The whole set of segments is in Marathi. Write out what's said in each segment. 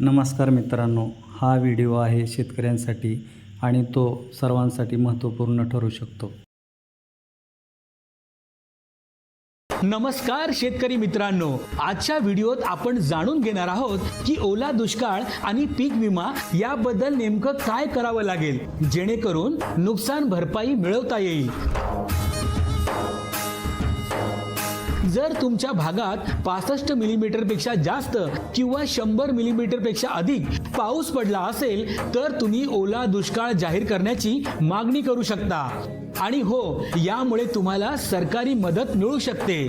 नमस्कार मित्रांनो हा व्हिडिओ आहे शेतकऱ्यांसाठी आणि तो सर्वांसाठी महत्त्वपूर्ण ठरू शकतो. नमस्कार शेतकरी मित्रांनो आजच्या व्हिडिओत आपण जाणून घेणार आहोत की ओला दुष्काळ आणि पीक विमा याबद्दल नेमकं काय करावं लागेल जेणेकरून नुकसान भरपाई मिळवता येईल. जर तुमच्या भागात पासष्ट मिलीमीटरपेक्षा जास्त किंवा शंभर मिलीमीटरपेक्षा अधिक पाऊस पडला असेल तर तुम्ही ओला दुष्काळ जाहीर करण्याची मागणी करू शकता. आणि हो यामुळे तुम्हाला सरकारी मदत मिळू शकते.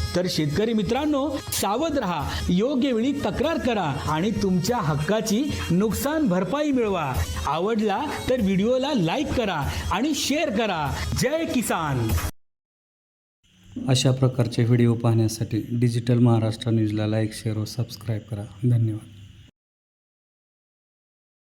तर शेतकरी मित्रांनो सावध रहा योग्य वेळी तक्रार करा आणि तुमच्या हक्काची नुकसान भरपाई मिळवा. आवडला तर व्हिडिओला लाईक करा आणि शेअर करा. जय किसान! अशा प्रकारचे व्हिडिओ पाहण्यासाठी डिजिटल महाराष्ट्र न्यूजला लाईक शेअर व सबस्क्राईब करा. धन्यवाद.